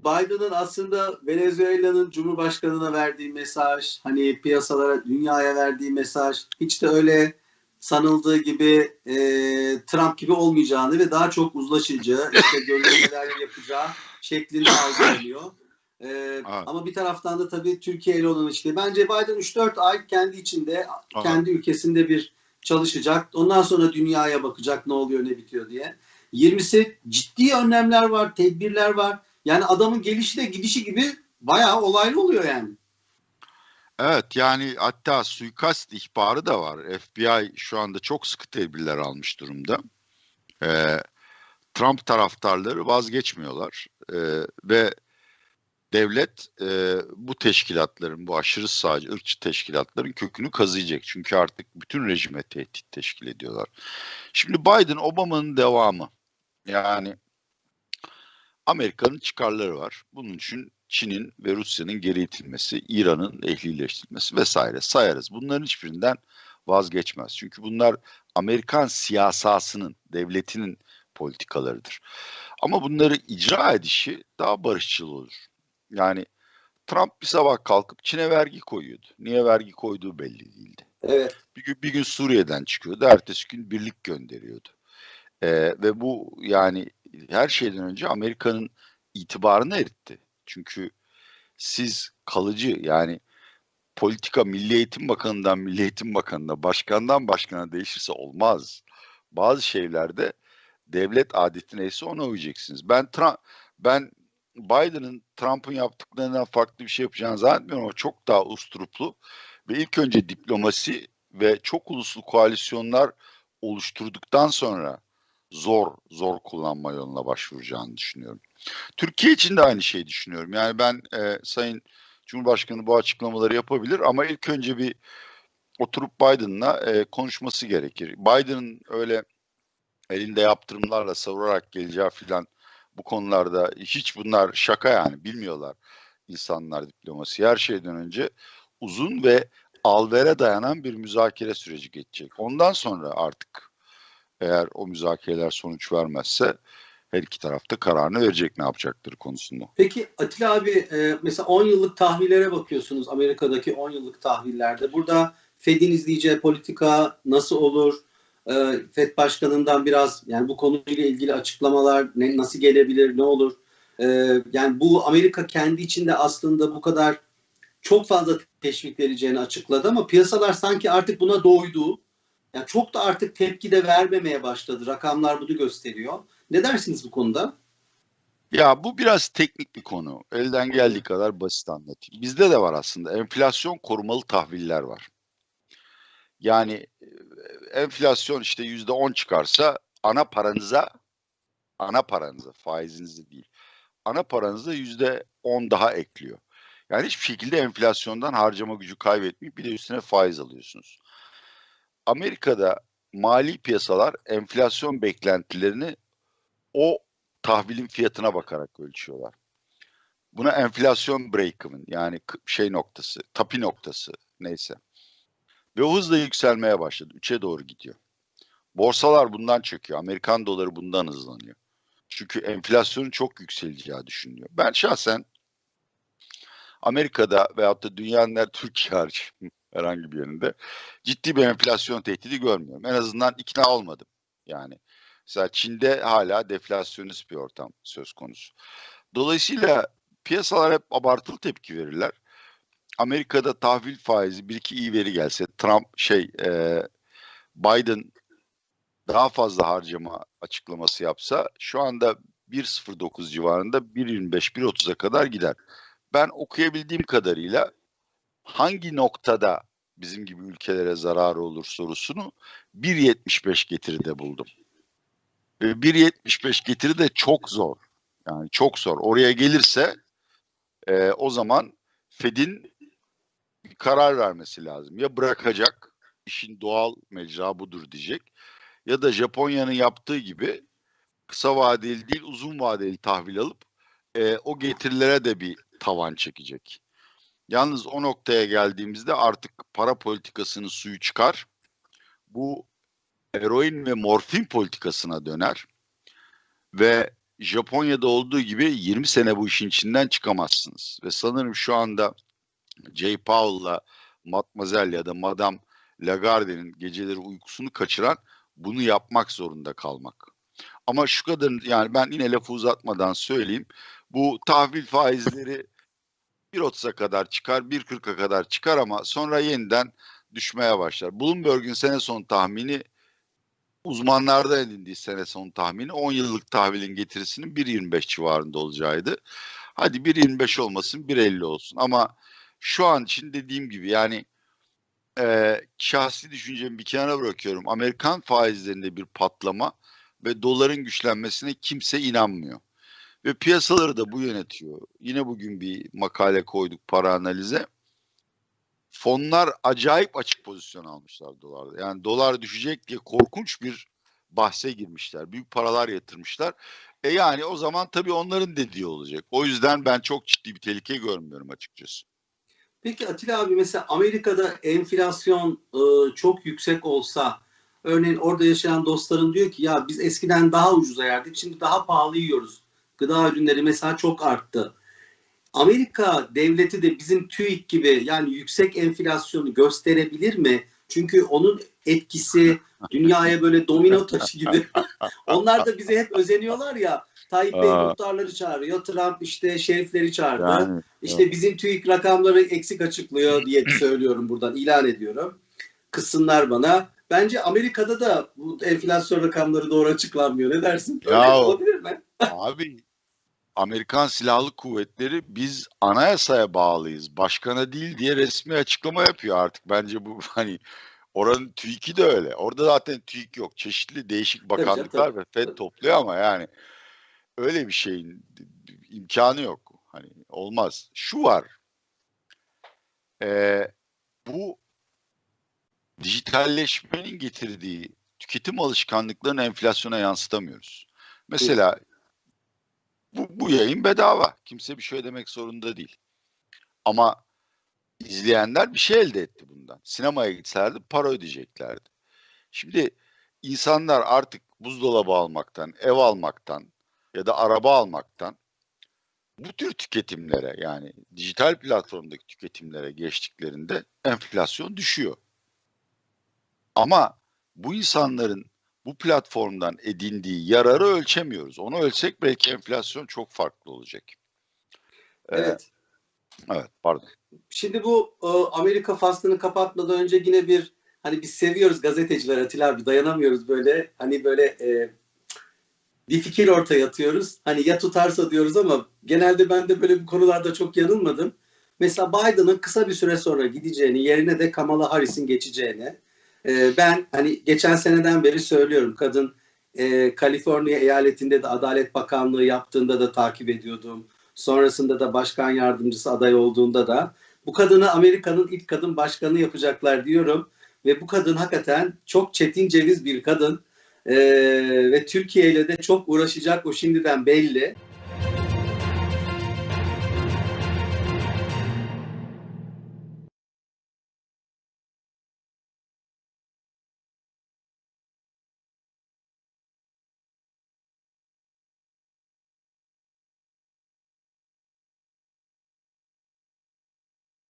Biden'ın aslında Venezuela'nın Cumhurbaşkanı'na verdiği mesaj, hani piyasalara, dünyaya verdiği mesaj hiç de öyle sanıldığı gibi e, Trump gibi olmayacağını ve daha çok uzlaşıcı, işte göndermeler yapacağı şeklinde algılanıyor. E, evet. Ama bir taraftan da tabii Türkiye ile olan işte bence Biden 3-4 ay kendi içinde, Aha. kendi ülkesinde bir çalışacak. Ondan sonra dünyaya bakacak ne oluyor ne bitiyor diye. 20'si ciddi önlemler var, tedbirler var. Yani adamın gelişi de gidişi gibi bayağı olaylı oluyor yani. Evet yani hatta suikast ihbarı da var. FBI şu anda çok sıkı tedbirler almış durumda. Ee, Trump taraftarları vazgeçmiyorlar ee, ve devlet e, bu teşkilatların, bu aşırı sağcı, ırkçı teşkilatların kökünü kazıyacak. Çünkü artık bütün rejime tehdit teşkil ediyorlar. Şimdi Biden, Obama'nın devamı. Yani Amerika'nın çıkarları var. Bunun için Çin'in ve Rusya'nın geri itilmesi, İran'ın ehlileştirilmesi vesaire sayarız. Bunların hiçbirinden vazgeçmez. Çünkü bunlar Amerikan siyasasının, devletinin politikalarıdır. Ama bunları icra edişi daha barışçıl olur. Yani Trump bir sabah kalkıp Çin'e vergi koyuyordu. Niye vergi koyduğu belli değildi. Evet. Bir gün, bir gün Suriye'den çıkıyordu, ertesi gün birlik gönderiyordu. Ee, ve bu yani her şeyden önce Amerika'nın itibarını eritti. Çünkü siz kalıcı yani politika Milli Eğitim Bakanı'ndan Milli Eğitim Bakanı'na, başkandan başkana değişirse olmaz. Bazı şeylerde devlet adeti neyse ona uyacaksınız. Ben Trump, ben Biden'ın Trump'ın yaptıklarından farklı bir şey yapacağını zannetmiyorum ama çok daha usturuplu ve ilk önce diplomasi ve çok uluslu koalisyonlar oluşturduktan sonra zor zor kullanma yoluna başvuracağını düşünüyorum. Türkiye için de aynı şeyi düşünüyorum. Yani ben e, Sayın Cumhurbaşkanı bu açıklamaları yapabilir ama ilk önce bir oturup Biden'la e, konuşması gerekir. Biden'ın öyle elinde yaptırımlarla savurarak geleceği filan bu konularda hiç bunlar şaka yani bilmiyorlar insanlar diplomasi. Her şeyden önce uzun ve alvere dayanan bir müzakere süreci geçecek. Ondan sonra artık eğer o müzakereler sonuç vermezse her iki tarafta kararını verecek ne yapacaktır konusunda. Peki Atilla abi e, mesela 10 yıllık tahvillere bakıyorsunuz Amerika'daki 10 yıllık tahvillerde. Burada Fed'in izleyeceği politika nasıl olur? E, Fed Başkanı'ndan biraz yani bu konuyla ilgili açıklamalar ne, nasıl gelebilir, ne olur? E, yani bu Amerika kendi içinde aslında bu kadar çok fazla teşvik vereceğini açıkladı ama piyasalar sanki artık buna doydu. Yani çok da artık tepki de vermemeye başladı. Rakamlar bunu gösteriyor. Ne dersiniz bu konuda? Ya bu biraz teknik bir konu. Elden geldiği kadar basit anlatayım. Bizde de var aslında. Enflasyon korumalı tahviller var. Yani e, enflasyon işte yüzde on çıkarsa ana paranıza ana paranıza faizinizi değil ana paranıza yüzde on daha ekliyor. Yani hiçbir şekilde enflasyondan harcama gücü kaybetmeyip bir de üstüne faiz alıyorsunuz. Amerika'da mali piyasalar enflasyon beklentilerini o tahvilin fiyatına bakarak ölçüyorlar. Buna enflasyon break-even yani şey noktası, tapi noktası neyse. Ve o hızla yükselmeye başladı. 3'e doğru gidiyor. Borsalar bundan çöküyor. Amerikan doları bundan hızlanıyor. Çünkü enflasyonun çok yükseleceği düşünülüyor. Ben şahsen Amerika'da veyahut da dünyanın her Türkiye hariç herhangi bir yerinde ciddi bir enflasyon tehdidi görmüyorum. En azından ikna olmadım. Yani mesela Çin'de hala deflasyonist bir ortam söz konusu. Dolayısıyla piyasalar hep abartılı tepki verirler. Amerika'da tahvil faizi bir iki iyi veri gelse Trump şey e, Biden daha fazla harcama açıklaması yapsa şu anda 1.09 civarında 1.25 1.30'a kadar gider. Ben okuyabildiğim kadarıyla hangi noktada bizim gibi ülkelere zararı olur sorusunu 1.75 getiride buldum. Ve 1.75 getiri de çok zor. Yani çok zor. Oraya gelirse e, o zaman Fed'in bir karar vermesi lazım. Ya bırakacak, işin doğal mecra budur diyecek. Ya da Japonya'nın yaptığı gibi kısa vadeli değil uzun vadeli tahvil alıp e, o getirilere de bir tavan çekecek. Yalnız o noktaya geldiğimizde artık para politikasının suyu çıkar. Bu eroin ve morfin politikasına döner. Ve Japonya'da olduğu gibi 20 sene bu işin içinden çıkamazsınız. Ve sanırım şu anda Jay Powell'la Matmazel ya da Madame Lagarde'nin geceleri uykusunu kaçıran bunu yapmak zorunda kalmak. Ama şu kadar yani ben yine lafı uzatmadan söyleyeyim. Bu tahvil faizleri 1.30'a kadar çıkar, 1.40'a kadar çıkar ama sonra yeniden düşmeye başlar. Bloomberg'in sene sonu tahmini uzmanlardan edindiği sene sonu tahmini 10 yıllık tahvilin getirisinin 1.25 civarında olacağıydı. Hadi 1.25 olmasın 1.50 olsun ama şu an için dediğim gibi yani e, şahsi düşüncemi bir kenara bırakıyorum. Amerikan faizlerinde bir patlama ve doların güçlenmesine kimse inanmıyor. Ve piyasaları da bu yönetiyor. Yine bugün bir makale koyduk para analize. Fonlar acayip açık pozisyon almışlar dolarda. Yani dolar düşecek diye korkunç bir bahse girmişler. Büyük paralar yatırmışlar. E yani o zaman tabii onların dediği olacak. O yüzden ben çok ciddi bir tehlike görmüyorum açıkçası. Peki Atilla abi mesela Amerika'da enflasyon e, çok yüksek olsa örneğin orada yaşayan dostların diyor ki ya biz eskiden daha ucuza yerdik şimdi daha pahalı yiyoruz. Gıda ürünleri mesela çok arttı. Amerika devleti de bizim TÜİK gibi yani yüksek enflasyonu gösterebilir mi? Çünkü onun etkisi dünyaya böyle domino taşı gibi. Onlar da bize hep özeniyorlar ya. Tayyip Bey muhtarları çağırıyor. Trump işte şerifleri çağırdı. Yani İşte bizim TÜİK rakamları eksik açıklıyor diye söylüyorum buradan ilan ediyorum. Kızsınlar bana. Bence Amerika'da da bu enflasyon rakamları doğru açıklanmıyor. Ne dersin? Öyle Ya olabilir mi? Abi Amerikan Silahlı Kuvvetleri biz anayasaya bağlıyız. Başkana değil diye resmi açıklama yapıyor artık. Bence bu hani oranın TÜİK'i de öyle. Orada zaten TÜİK yok. Çeşitli değişik bakanlıklar tabii. ve FED topluyor ama yani öyle bir şeyin imkanı yok. Hani olmaz. Şu var. Ee, bu dijitalleşmenin getirdiği tüketim alışkanlıklarını enflasyona yansıtamıyoruz. Mesela bu, bu yayın bedava. Kimse bir şey ödemek zorunda değil. Ama izleyenler bir şey elde etti bundan. Sinemaya gitselerdi para ödeyeceklerdi. Şimdi insanlar artık buzdolabı almaktan, ev almaktan ya da araba almaktan bu tür tüketimlere yani dijital platformdaki tüketimlere geçtiklerinde enflasyon düşüyor. Ama bu insanların bu platformdan edindiği yararı ölçemiyoruz. Onu ölçsek belki enflasyon çok farklı olacak. Ee, Evet. evet, pardon. Şimdi bu e, Amerika faslını kapatmadan önce yine bir hani biz seviyoruz gazeteciler Atilla abi dayanamıyoruz böyle hani böyle e, bir fikir ortaya atıyoruz. Hani ya tutarsa diyoruz ama genelde ben de böyle bu konularda çok yanılmadım. Mesela Biden'ın kısa bir süre sonra gideceğini, yerine de Kamala Harris'in geçeceğini e, ben hani geçen seneden beri söylüyorum. Kadın e, Kaliforniya eyaletinde de Adalet Bakanlığı yaptığında da takip ediyordum. Sonrasında da başkan yardımcısı aday olduğunda da bu kadını Amerika'nın ilk kadın başkanı yapacaklar diyorum. Ve bu kadın hakikaten çok çetin ceviz bir kadın. Ee, ve Türkiye ile de çok uğraşacak o şimdiden belli.